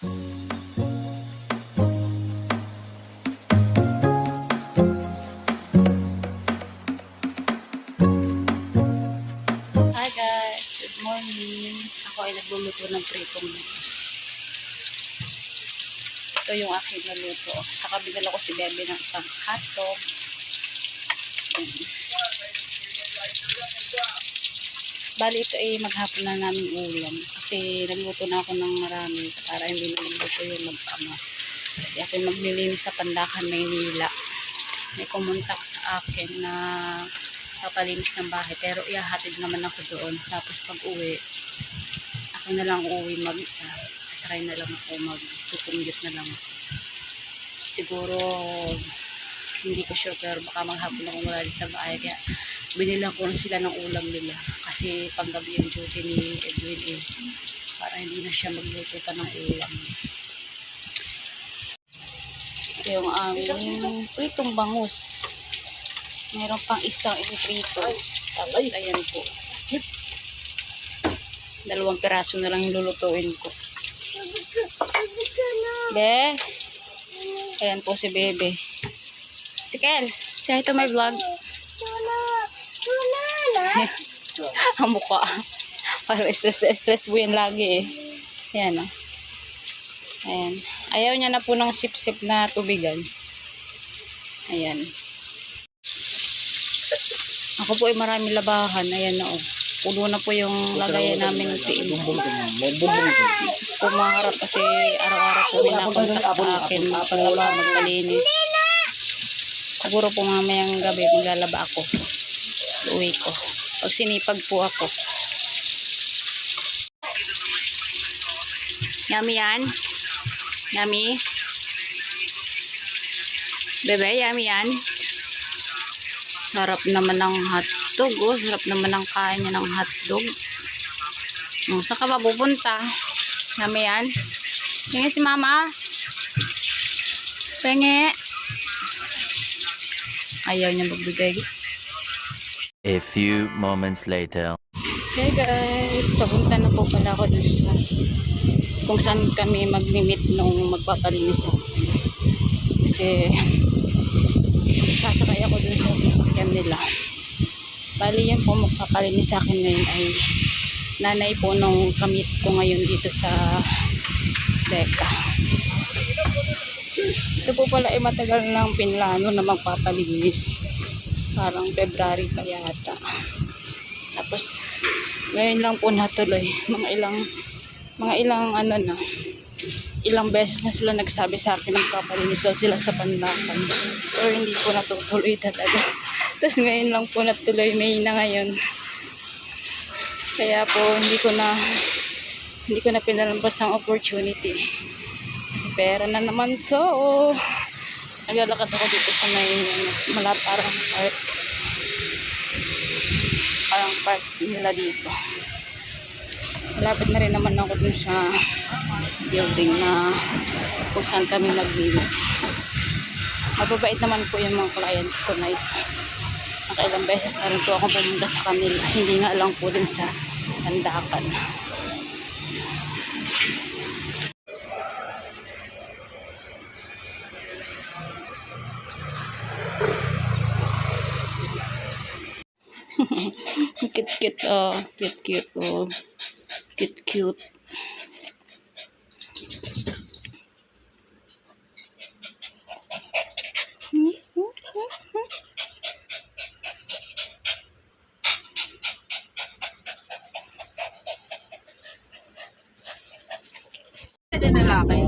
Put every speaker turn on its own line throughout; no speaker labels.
Hi guys, good morning. Ako ay nagluluto ng pritong lutos. Ito yung aking naluto. Saka binala ko si Bebe ng isang hotdog. Bali ito ay maghapon na namin ulam. Kasi nagluto na ako ng marami para hindi na magluto yung magpama. Kasi ako yung maglilinis sa Pandakan, Maynila. May kumuntak sa akin na papalinis ng bahay. Pero ihahatid naman ako doon. Tapos pag uwi, ako na lang uuwi mag-isa. Sasakay na lang ako, magtutunggit na lang. Siguro, hindi ko sure pero baka maghapon ako wala sa bahay. Kaya binilang ko sila ng ulam nila. Kasi panggabi yung duty ni Edwin eh. Para hindi na siya magluto pa ng ulam. Ito yung aming pritong bangus. Meron pang isang ipiprito. Tapos ayan po. Dalawang piraso na lang lulutuin ko. Be. Ayan po si Bebe. Si Kel. Say hi to my vlog. Ang mukha. Parang stress na stress po yan lagi eh. Ayan o. Ayan. Ayaw niya na po ng sip-sip na tubigan. Ayan. Ako po ay marami labahan. Ayan na o. Puno na po yung lagayan namin ng tiim. Pumaharap kasi araw-araw po minakontak sa akin magpalaba, magpalinis. Siguro po mamayang gabi maglalaba ako. Uwi ko. Pag sinipag po ako. Yummy yan? Yummy? Bebe, yummy yan? Sarap naman ng hotdog, oh. Sarap naman ng kain niya ng hotdog. Oh, saan ka ba pupunta? Yummy yan? Tingin si mama. Pengi. Ayaw niya magbigay.
A few moments later.
Hey guys, so punta na po pala ako dun sa kung saan kami mag-limit nung magpapalinis ako. Kasi sasakay ako dun sa sasakyan nila. Bali yan po magpapalinis sa akin ngayon ay nanay po nung kamit ko ngayon dito sa Deka. Ito po pala ay matagal nang pinlano na magpapalinis. Parang February pa yata. Tapos, ngayon lang po natuloy. Mga ilang, mga ilang ano na, ilang beses na sila nagsabi sa akin ng papalinis daw sila sa panlakan. Pero hindi po natutuloy talaga. Tapos ngayon lang po natuloy, May na ngayon. Kaya po, hindi ko na, hindi ko na pinalampas ang opportunity. Kasi pera na naman. So, naglalakad ako dito sa may malap parang park parang park nila dito. Malapit na rin naman ako dun sa building na kung saan kami nag-limit. Mababait naman po yung mga clients ko na ito. Nakailang beses na rin po ako pumunta sa kanila. Hindi nga lang po din sa Tandakan. Cute cute oh cute cute oh cute cute
Pwede na laki.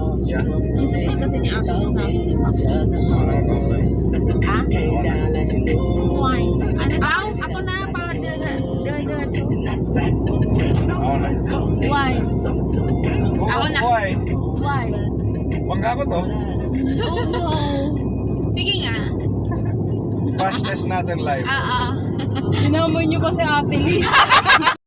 Yung sisi kasi ni ate ko nasa sisi. Ha? Why? Why? Ako na.
Why?
Why?
Bangga ko to.
Oh no. Sige nga.
Crash test natin live.
Ah, ah.
Inamoy niyo kasi ate Lee.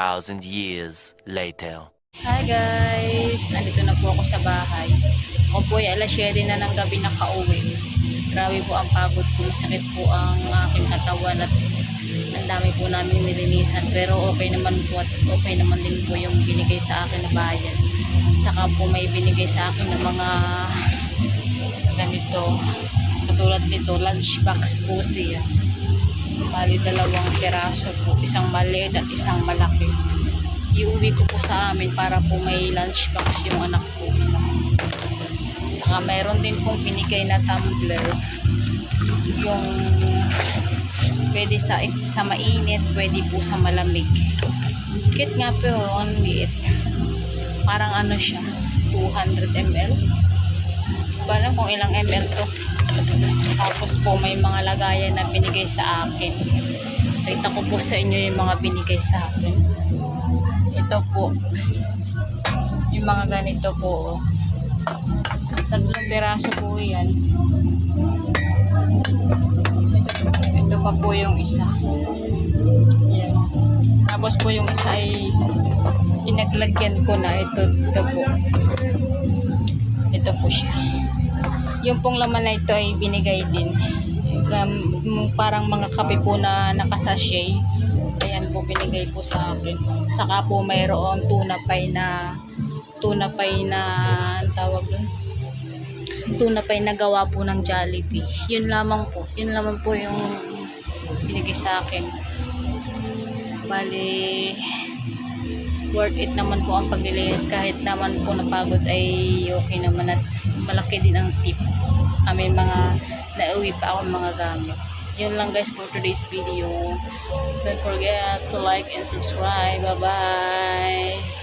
2,000 years later.
Hi guys! Nandito na po ako sa bahay. Ako po ay alas 7 na ng gabi nakauwi. Grabe po ang pagod ko. Masakit po ang aking katawan at ang dami po namin nilinisan. Pero okay naman po at okay naman din po yung binigay sa akin na bayan. Saka po may binigay sa akin ng mga ganito. Katulad nito, lunchbox po siya. Bali dalawang piraso po. Isang maliit at isang malaki iuwi ko po sa amin para po may lunchbox yung anak ko. Saka mayroon din pong binigay na tumbler. Yung pwede sa, sa mainit, pwede po sa malamig. Cute nga po, ang liit. Parang ano siya, 200 ml. Alam kung ilang ml to. Tapos po may mga lagayan na binigay sa akin. Kita ko po sa inyo yung mga binigay sa akin. Ito po. Yung mga ganito po oh. tatlong piraso po yan. Ito, ito pa po yung isa. Yan. Tapos po yung isa ay pinaglagyan ko na. Ito, ito po. Ito po siya yung pong laman na ito ay binigay din um, parang mga kape po na nakasashay ayan po binigay po sa akin. Saka po mayroon tuna pay na tuna pay na tawag doon tuna pay na gawa po ng Jollibee. Yun lamang po yun lamang po yung binigay sa akin. Bali worth it naman po ang paglilinis kahit naman po napagod ay okay naman at malaki din ang tip. Saka may mga nauwi pa ako mga gamit. Yun lang guys for today's video. Don't forget to like and subscribe. Bye bye